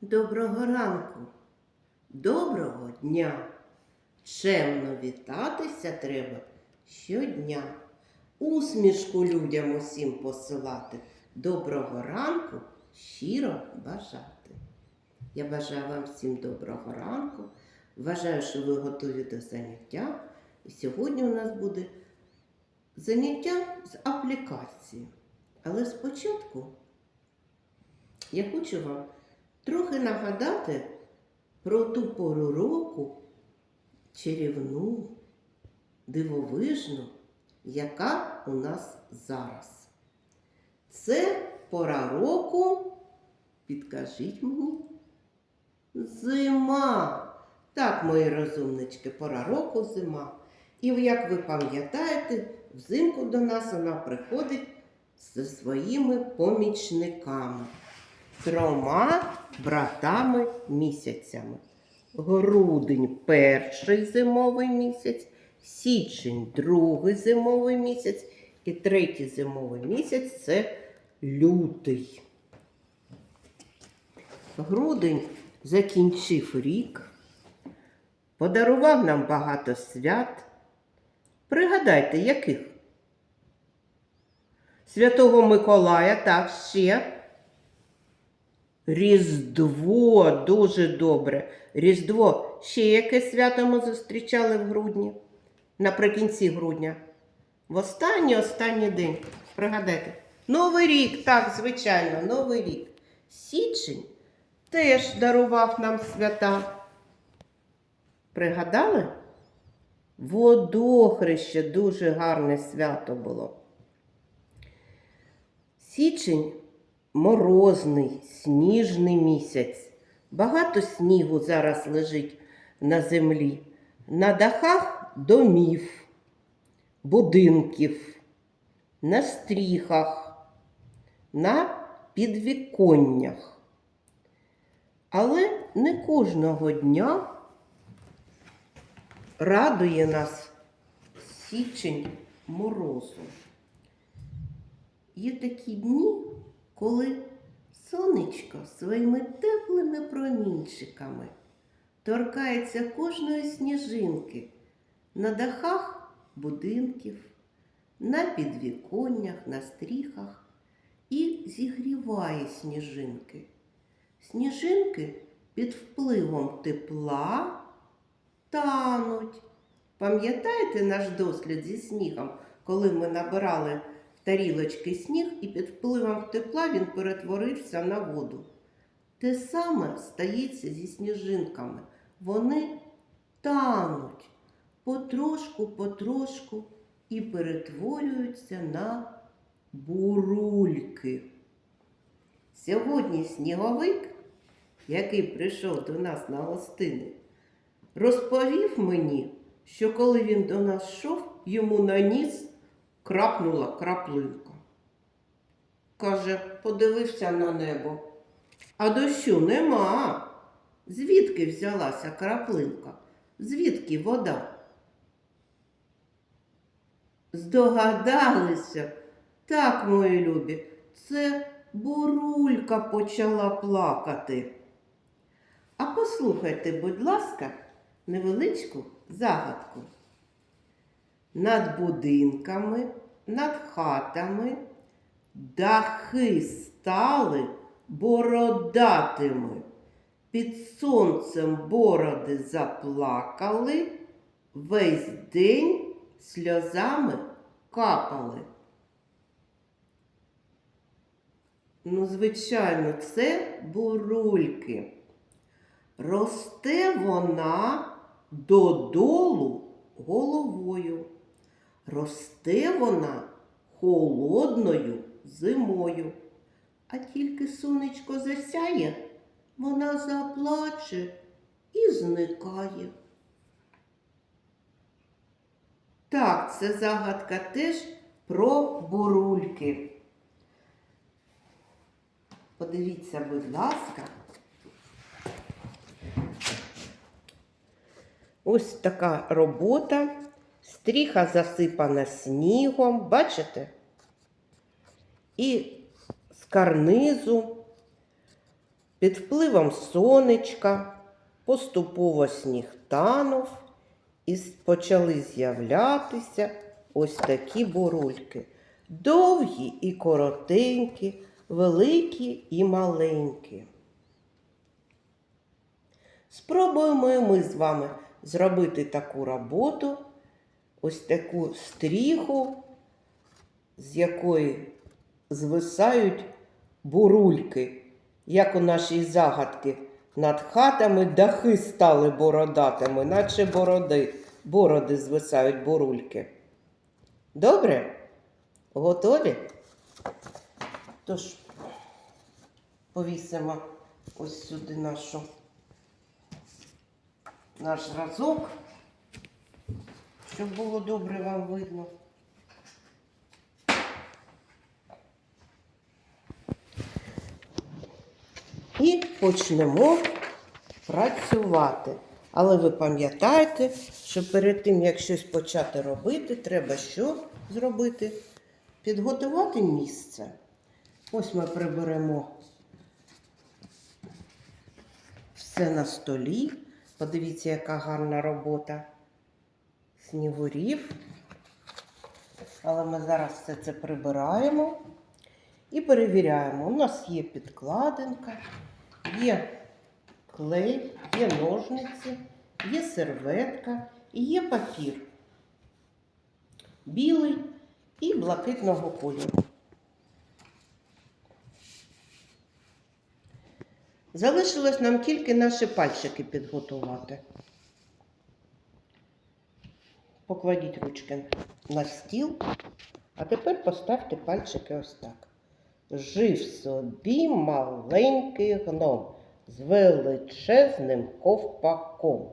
Доброго ранку, доброго дня. Чемно вітатися треба щодня. Усмішку людям усім посилати. Доброго ранку щиро бажати. Я бажаю вам всім доброго ранку. Вважаю, що ви готові до заняття. І сьогодні у нас буде заняття з аплікації. Але спочатку я хочу вам трохи нагадати про ту пору року чарівну, дивовижну, яка у нас зараз. Це пора року, підкажіть мені, зима. Так, мої розумнички, пора року зима. І як ви пам'ятаєте, взимку до нас вона приходить зі своїми помічниками, трьома братами місяцями. Грудень перший зимовий місяць, січень другий зимовий місяць і третій зимовий місяць це лютий. Грудень закінчив рік, подарував нам багато свят. Пригадайте, яких? Святого Миколая, так, ще. Різдво дуже добре. Різдво ще яке свято ми зустрічали в грудні, наприкінці грудня. В останній останній день. Пригадайте. Новий рік, так, звичайно, Новий рік. Січень теж дарував нам свята. Пригадали? Водохреще дуже гарне свято було. Січень морозний, сніжний місяць. Багато снігу зараз лежить на землі. На дахах домів, будинків, на стріхах, на підвіконнях. Але не кожного дня радує нас січень морозу. Є такі дні, коли сонечко своїми теплими промінчиками торкається кожної сніжинки на дахах будинків, на підвіконнях, на стріхах і зігріває сніжинки. Сніжинки під впливом тепла тануть. Пам'ятаєте наш дослід зі снігом, коли ми набирали тарілочки сніг і під впливом тепла він перетворився на воду? Те саме стається зі сніжинками. Вони тануть потрошку, потрошку і перетворюються на бурульки. Сьогодні сніговик, який прийшов до нас на гостини, розповів мені, що коли він до нас йшов, йому на ніс крапнула краплинка. Каже, подивився на небо, а дощу нема. Звідки взялася краплинка? Звідки вода? Здогадалися, так, мої любі, це бурулька почала плакати. А послухайте, будь ласка, невеличку загадку. Над будинками, над хатами дахи стали бородатими. Під сонцем бороди заплакали, весь день сльозами капали. Ну, звичайно, це бурульки. Росте вона додолу головою. Росте вона холодною зимою. А тільки сонечко засяє, вона заплаче і зникає. Так, це загадка теж про бурульки. Подивіться, будь ласка. Ось така робота. Стріха засипана снігом, бачите? І з карнизу Під впливом сонечка поступово сніг танув і почали з'являтися ось такі бурульки. Довгі і коротенькі, великі і маленькі. Спробуємо ми з вами зробити таку роботу, ось таку стріху, з якої звисають бурульки, як у нашій загадці. Над хатами дахи стали бородатими, наче бороди, бороди звисають бурульки. Добре? Готові? Тож, повісимо ось сюди нашу, наш разок, щоб було добре вам видно. І почнемо працювати. Але ви пам'ятаєте, що перед тим, як щось почати робити, треба що зробити? Підготувати місце. Ось ми приберемо все на столі. Подивіться, яка гарна робота снігурів. Але ми зараз все це прибираємо і перевіряємо. У нас є підкладинка, є клей, є ножниці, є серветка і є папір. Білий і блакитного кольору. Залишилось нам тільки наші пальчики підготувати. Покладіть ручки на стіл, а тепер поставте пальчики ось так. Жив собі маленький гном з величезним ковпаком.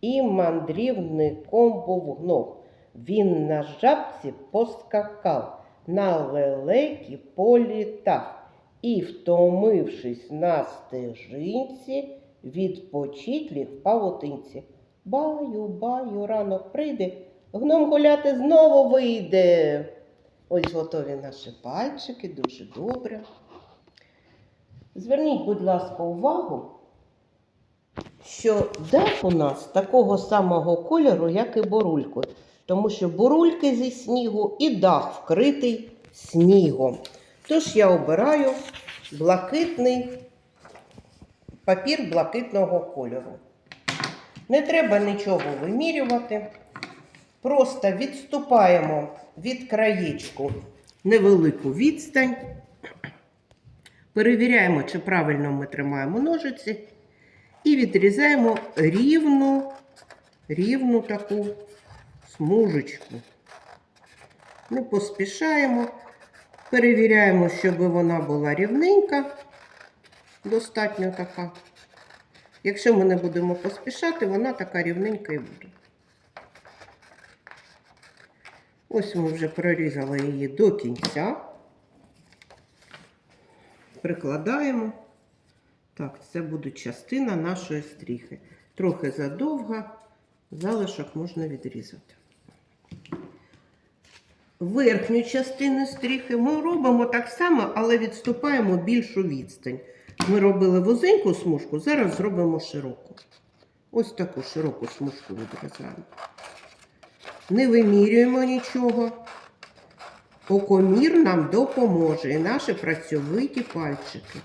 І мандрівником був гном. Він на жабці поскакав, на лелекі політав. І, втомившись на стежинці, відпочить ліг в павутинці. Баю, баю, ранок прийде, гном гуляти знову вийде. Ось готові наші пальчики, дуже добре. Зверніть, будь ласка, увагу, що дах у нас такого самого кольору, як і бурульки. Тому що бурульки зі снігу і дах вкритий снігом. Тож я обираю блакитний папір блакитного кольору. Не треба нічого вимірювати. Просто відступаємо від краєчку невелику відстань. Перевіряємо, чи правильно ми тримаємо ножиці. І відрізаємо рівну, рівну таку смужечку. Не поспішаємо. Перевіряємо, щоб вона була рівненька, достатньо така. Якщо ми не будемо поспішати, вона така рівненька і буде. Ось ми вже прорізали її до кінця. Прикладаємо. Так, це буде частина нашої стріхи. Трохи задовга, залишок можна відрізати. Верхню частину стріхи ми робимо так само, але відступаємо більшу відстань. Ми робили вузеньку смужку, зараз зробимо широку. Ось таку широку смужку відрізаємо. Не вимірюємо нічого. Окомір нам допоможе і наші працьовиті пальчики.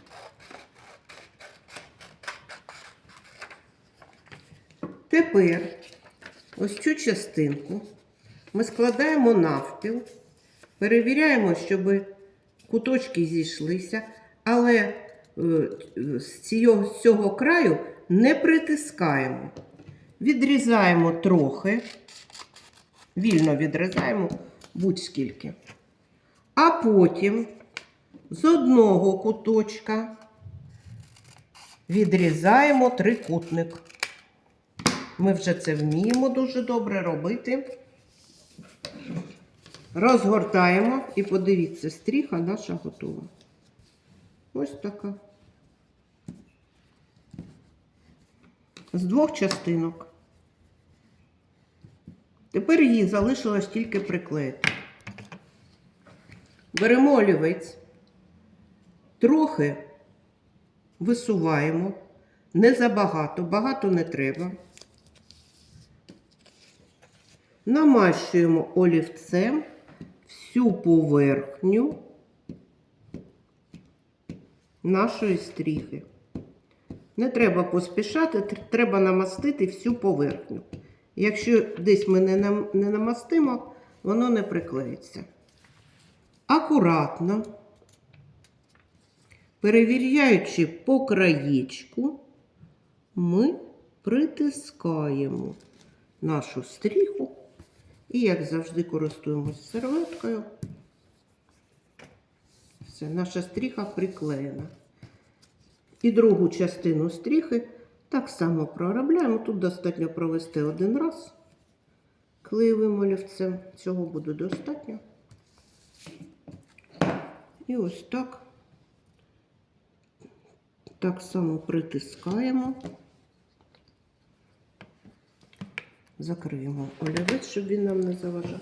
Тепер ось цю частинку ми складаємо навпіл, перевіряємо, щоб куточки зійшлися, але е, з цього, з цього краю не притискаємо. Відрізаємо трохи, вільно відрізаємо будь-скільки. А потім з одного куточка відрізаємо трикутник. Ми вже це вміємо дуже добре робити. Розгортаємо і подивіться, стріха наша готова. Ось така. З двох частинок. Тепер її залишилось тільки приклеїти. Беремо олівець, трохи висуваємо. Не забагато, багато не треба. Намащуємо олівцем всю поверхню нашої стріхи. Не треба поспішати, треба намастити всю поверхню. Якщо десь ми не, нам, не намастимо, воно не приклеїться. Акуратно, перевіряючи по краєчку, ми притискаємо нашу стріху і, як завжди, користуємось серветкою. Все, наша стріха приклеєна. І другу частину стріхи так само проробляємо. Тут достатньо провести один раз клеєвим олівцем. Цього буде достатньо. І ось так. Так само притискаємо. Закриємо олівець, щоб він нам не заважав.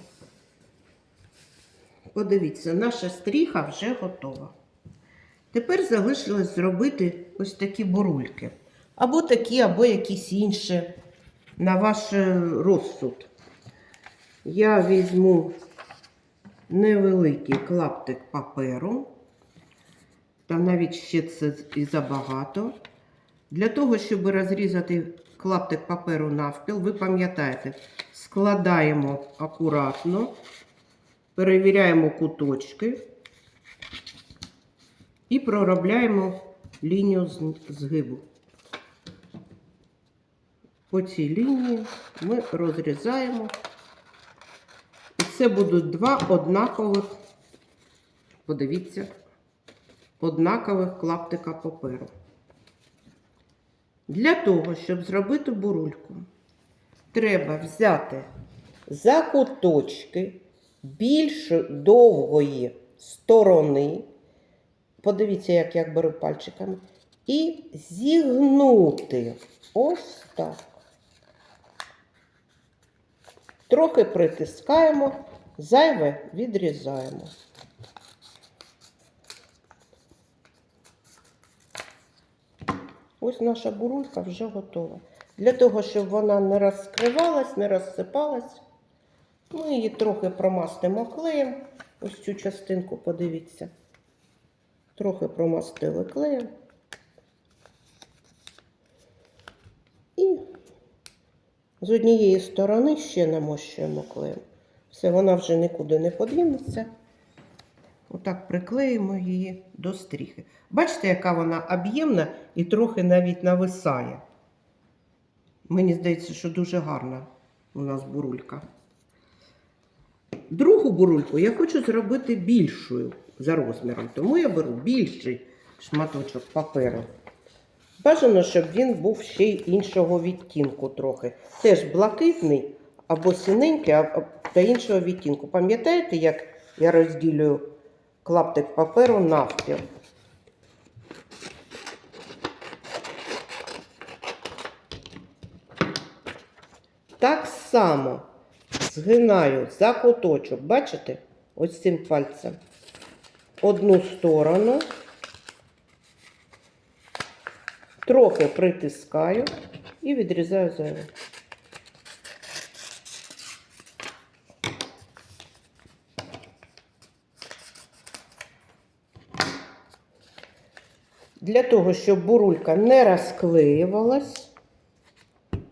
Подивіться, наша стріха вже готова. Тепер залишилось зробити ось такі бурульки. Або такі, або якісь інші на ваш е, розсуд. Я візьму невеликий клаптик паперу, та навіть ще це і забагато. Для того, щоб розрізати клаптик паперу навпіл, ви пам'ятаєте, складаємо акуратно, перевіряємо куточки і проробляємо лінію згибу. По цій лінії ми розрізаємо. І це будуть два однакових, подивіться, однакових клаптика паперу. Для того, щоб зробити бурульку, треба взяти за куточки більш довгої сторони. Подивіться, як я беру пальчиками. І зігнути ось так. Трохи притискаємо, зайве відрізаємо. Ось наша бурулька вже готова. Для того, щоб вона не розкривалась, не розсипалась, ми її трохи промастимо клеєм. Ось цю частинку, подивіться. Трохи промастили клеєм. І з однієї сторони ще намощуємо клеєм. Все, вона вже нікуди не подінеться. Отак приклеїмо її до стріхи. Бачите, яка вона об'ємна і трохи навіть нависає. Мені здається, що дуже гарна у нас бурулька. Другу бурульку я хочу зробити більшою за розміром, тому я беру більший шматочок паперу. Бажано, щоб він був ще й іншого відтінку трохи. Теж блакитний або синенький, а- та іншого відтінку. Пам'ятаєте, як я розділюю клаптик паперу навпіл? Так само згинаю за куточок, бачите? Ось цим пальцем. Одну сторону. Трохи притискаю і відрізаю зайве. Для того, щоб бурулька не розклеювалась,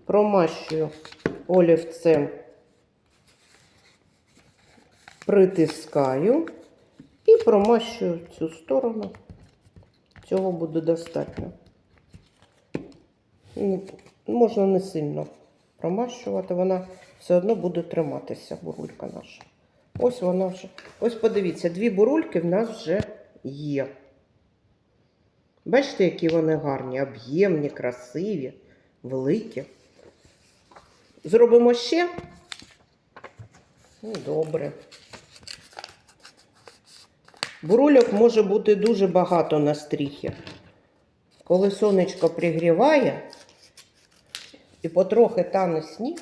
промащую олівцем, притискаю і промащую цю сторону. Цього буде достатньо. Ну, Можна не сильно промащувати, вона все одно буде триматися, бурулька наша. Ось вона вже. Ось подивіться, дві бурульки в нас вже є. Бачите, які вони гарні, об'ємні, красиві, великі. Зробимо ще. Ну, добре. Бурульок може бути дуже багато на стріхі. Коли сонечко пригріває і потрохи тане сніг,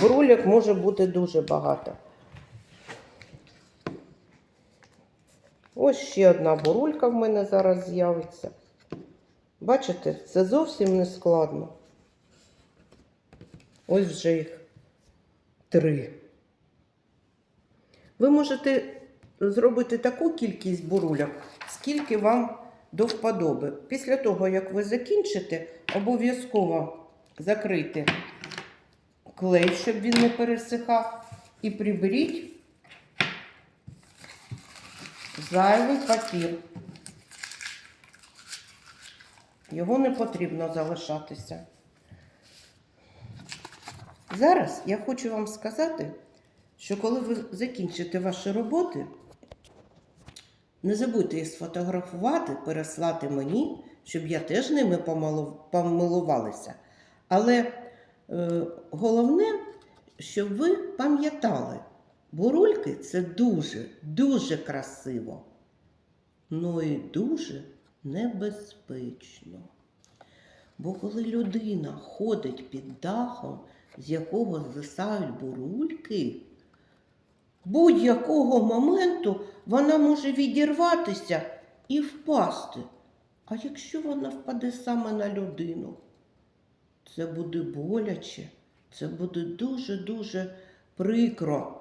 бурульок може бути дуже багато. Ось ще одна бурулька в мене зараз з'явиться. Бачите, це зовсім не складно. Ось вже їх три. Ви можете зробити таку кількість бурульок, скільки вам до вподоби. Після того, як ви закінчите, обов'язково закрити клей, щоб він не пересихав, і приберіть зайвий папір. Його не потрібно залишатися. Зараз я хочу вам сказати, що коли ви закінчите ваші роботи, не забудьте їх сфотографувати, переслати мені, щоб я теж ними помилувалася. Але е, головне, щоб ви пам'ятали, бурульки це дуже, дуже красиво, ну і дуже небезпечно. Бо коли людина ходить під дахом, з якого звисають бурульки, будь-якого моменту вона може відірватися і впасти. А якщо вона впаде саме на людину, це буде боляче, це буде дуже-дуже прикро.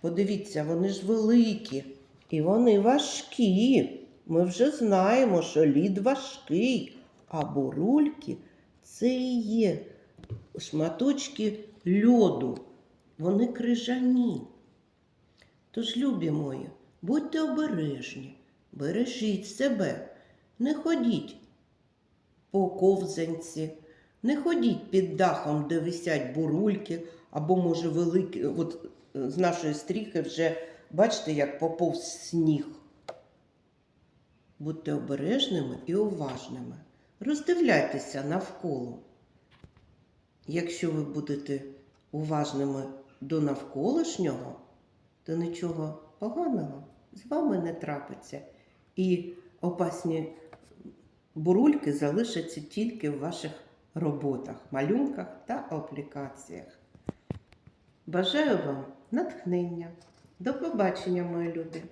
Подивіться, вони ж великі і вони важкі. Ми вже знаємо, що лід важкий, а бурульки це і є шматочки льоду. Вони крижані. Тож, любі мої, будьте обережні, бережіть себе, не ходіть по ковзанці, не ходіть під дахом, де висять бурульки, або, може, великі, от з нашої стріхи вже бачите, як поповз сніг. Будьте обережними і уважними. Роздивляйтеся навколо. Якщо ви будете уважними до навколишнього, то нічого поганого з вами не трапиться. І опасні бурульки залишаться тільки в ваших роботах, малюнках та аплікаціях. Бажаю вам натхнення. До побачення, мої любі!